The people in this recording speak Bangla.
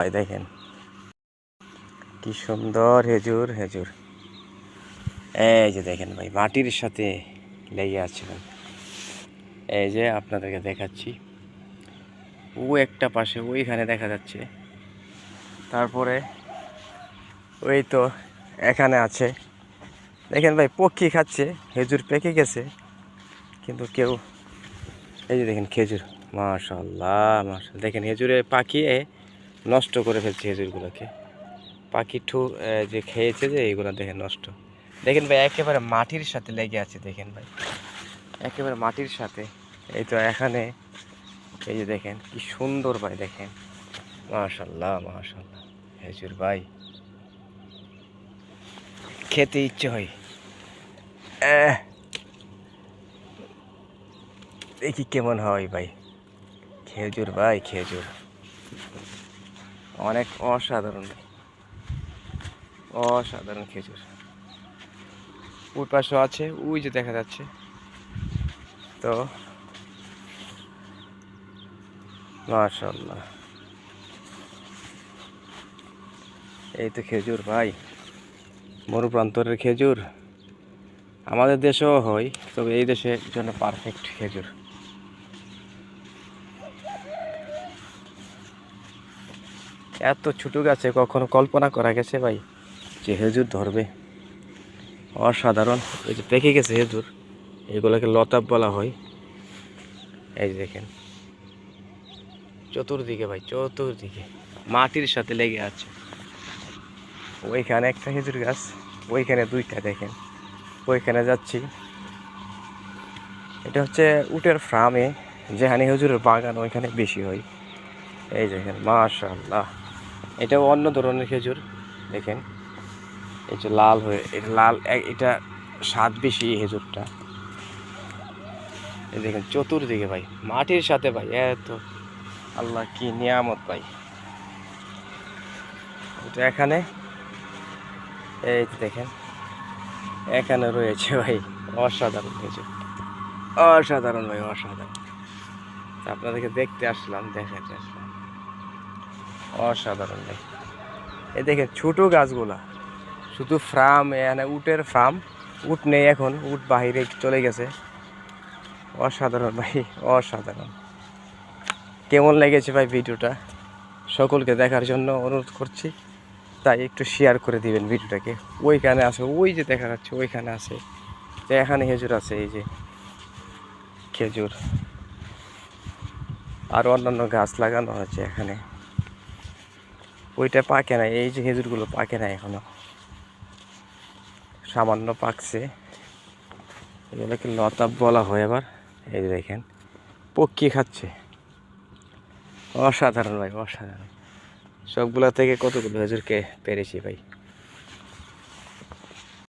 ভাই, দেখেন। কি সুন্দর, হেজুর হেজুর। এই যে দেখেন ভাই, মাটির সাথে লেগে আছে ভাই। এই যে আপনাদেরকে দেখাচ্ছি। ও একটা পাশে, ওইখানে দেখা যাচ্ছে। তারপরে ওই তো এখানে আছে। দেখেন ভাই, পক্ষী খাচ্ছে, হেজুর পেকে গেছে। কিন্তু কেউ, এই যে দেখেন খেজুর। মাশাল্লাহ মাশাল দেখেন খেজুরে পাকিয়ে নষ্ট করে ফেলছে খেজুরগুলোকে। পাখি ঠু যে খেয়েছে যে, এইগুলো দেখেন নষ্ট। দেখেন ভাই, একেবারে মাটির সাথে লেগে আছে, দেখেন ভাই। একেবারে মাটির সাথে। এই তো এখানে, এই যে দেখেন, কি সুন্দর ভাই, দেখেন। মাশাল্লাহ মাশাল্লাহ। খেজুর ভাই, খেতে ইচ্ছে হয়। দেখি কেমন হয় ভাই। খেজুর ভাই, খেজুর। অনেক অসাধারণ। অসাধারণ খেজুর। ওর পাশেও আছে, ওই যে দেখা যাচ্ছে। তো মাশাল্লাহ এই তো খেজুর ভাই। মরুপ্রান্তরের খেজুর। আমাদের দেশেও হয়, তবে এই দেশের জন্য পারফেক্ট খেজুর। এত ছোট গাছে, কখনো কল্পনা করা গেছে ভাই যে হেজুর ধরবে। অসাধারণ। এই যে পেকে গেছে হেজুর এগুলোকে লতাব বলা হয়। এই দেখেন। চতুর্দিকে ভাই, চতুর্দিকে। মাটির সাথে লেগে আছে। ওইখানে একটা হেজুর গাছ, ওইখানে দুইটা দেখেন। ওইখানে যাচ্ছি। এটা হচ্ছে উটের ফার্মে যেখানে খেজুরের বাগান ওইখানে বেশি হয়। এই দেখেন মাশাল্লাহ এটাও অন্য ধরনের খেজুর, দেখেন। এই যে লাল হয়ে এটা লাল এটা স্বাদ বেশি এই খেজুরটা। এই দেখেন চতুর্দিকে ভাই, মাটির সাথে ভাই, এত, আল্লাহ কি নিয়ামত ভাই। এটা এখানে, এই দেখেন, এখানে রয়েছে ভাই, অসাধারণ খেজুর। অসাধারণ ভাই, অসাধারণ। আপনাদেরকে দেখতে আসলাম, দেখাতে আসলাম। অসাধারণ ভাই এই দেখে ছোটো গাছগুলা, শুধু ফ্রাম, এখানে উটের ফ্রাম, উট নেই এখন, উট বাহিরে চলে গেছে। অসাধারণ ভাই, অসাধারণ। কেমন লেগেছে ভাই ভিডিওটা? সকলকে দেখার জন্য অনুরোধ করছি, তাই একটু শেয়ার করে দিবেন ভিডিওটাকে। ওইখানে আছে, ওই যে দেখা যাচ্ছে, ওইখানে আছে। তো এখানে খেজুর আছে, এই যে খেজুর। আর অন্যান্য গাছ লাগানো হয়েছে এখানে। ওইটা পাকে না এই যে খেজুরগুলো পাকে না এখনও। সামান্য পাকছে। এগুলোকে লতাব বলা হয় আবার, এই দেখেন, পক্ষী খাচ্ছে। অসাধারণ ভাই, অসাধারণ। সবগুলা থেকে কতগুলো খেজুরকে পেরেছি ভাই?